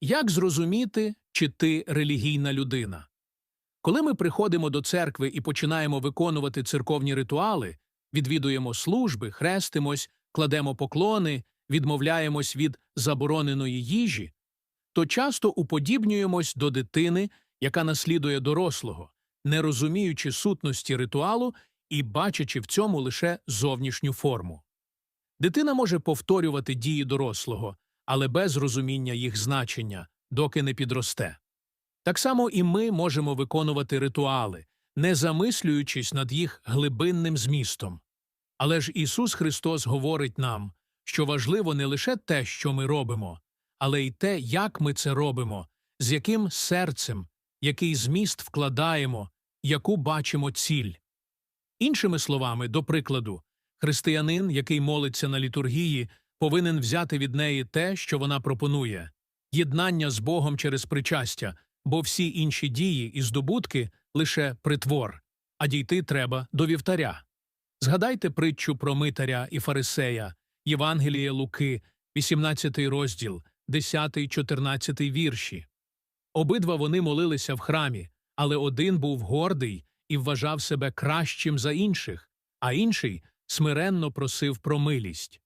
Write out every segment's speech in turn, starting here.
Як зрозуміти, чи ти релігійна людина? Коли ми приходимо до церкви і починаємо виконувати церковні ритуали, відвідуємо служби, хрестимось, кладемо поклони, відмовляємось від забороненої їжі, то часто уподібнюємось до дитини, яка наслідує дорослого, не розуміючи сутності ритуалу і бачачи в цьому лише зовнішню форму. Дитина може повторювати дії дорослого, але без розуміння їх значення, доки не підросте. Так само і ми можемо виконувати ритуали, не замислюючись над їх глибинним змістом. Але ж Ісус Христос говорить нам, що важливо не лише те, що ми робимо, але й те, як ми це робимо, з яким серцем, який зміст вкладаємо, яку бачимо ціль. Іншими словами, до прикладу, християнин, який молиться на літургії, повинен взяти від неї те, що вона пропонує єднання з Богом через причастя, бо всі інші дії і здобутки лише притвор, а дійти треба до вівтаря. Згадайте притчу про митаря і фарисея, Євангеліє Луки, 18 розділ, 10-14 вірші. Обидва вони молилися в храмі, але один був гордий і вважав себе кращим за інших, а інший смиренно просив про милість.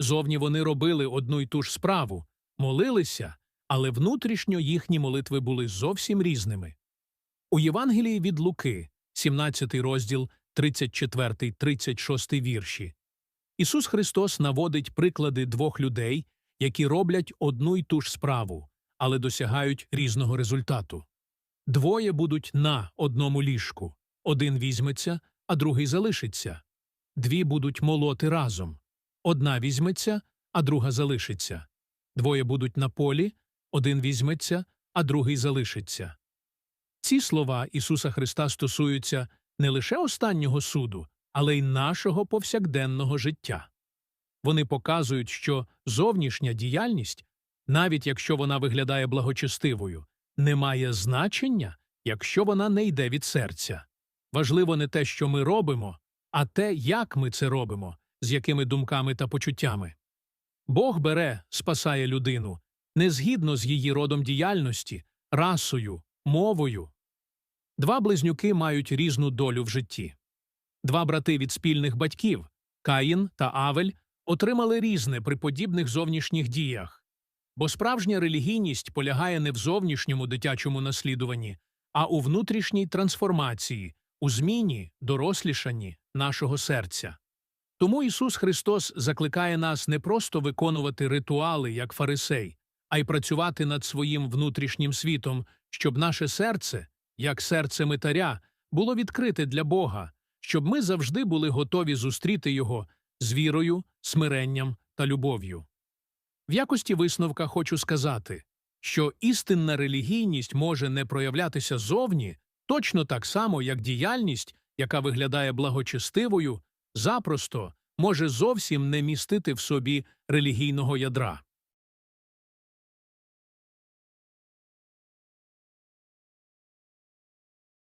Зовні вони робили одну й ту ж справу, молилися, але внутрішньо їхні молитви були зовсім різними. У Євангелії від Луки, 17 розділ, 34-36 вірші, Ісус Христос наводить приклади двох людей, які роблять одну й ту ж справу, але досягають різного результату. Двоє будуть на одному ліжку, один візьметься, а другий залишиться. Дві будуть молоти разом. Одна візьметься, а друга залишиться. Двоє будуть на полі, один візьметься, а другий залишиться. Ці слова Ісуса Христа стосуються не лише останнього суду, але й нашого повсякденного життя. Вони показують, що зовнішня діяльність, навіть якщо вона виглядає благочестивою, не має значення, якщо вона не йде від серця. Важливо не те, що ми робимо, а те, як ми це робимо, з якими думками та почуттями. Бог бере, спасає людину не згідно з її родом діяльності, расою, мовою. Два близнюки мають різну долю в житті. Два брати від спільних батьків Каїн та Авель отримали різне при подібних зовнішніх діях. Бо справжня релігійність полягає не в зовнішньому дитячому наслідуванні, а у внутрішній трансформації, у зміні, дорослішанні нашого серця. Тому Ісус Христос закликає нас не просто виконувати ритуали, як фарисей, а й працювати над своїм внутрішнім світом, щоб наше серце, як серце митаря, було відкрите для Бога, щоб ми завжди були готові зустріти Його з вірою, смиренням та любов'ю. В якості висновка хочу сказати, що істинна релігійність може не проявлятися зовні точно так само, як діяльність, яка виглядає благочестивою, запросто може зовсім не містити в собі релігійного ядра.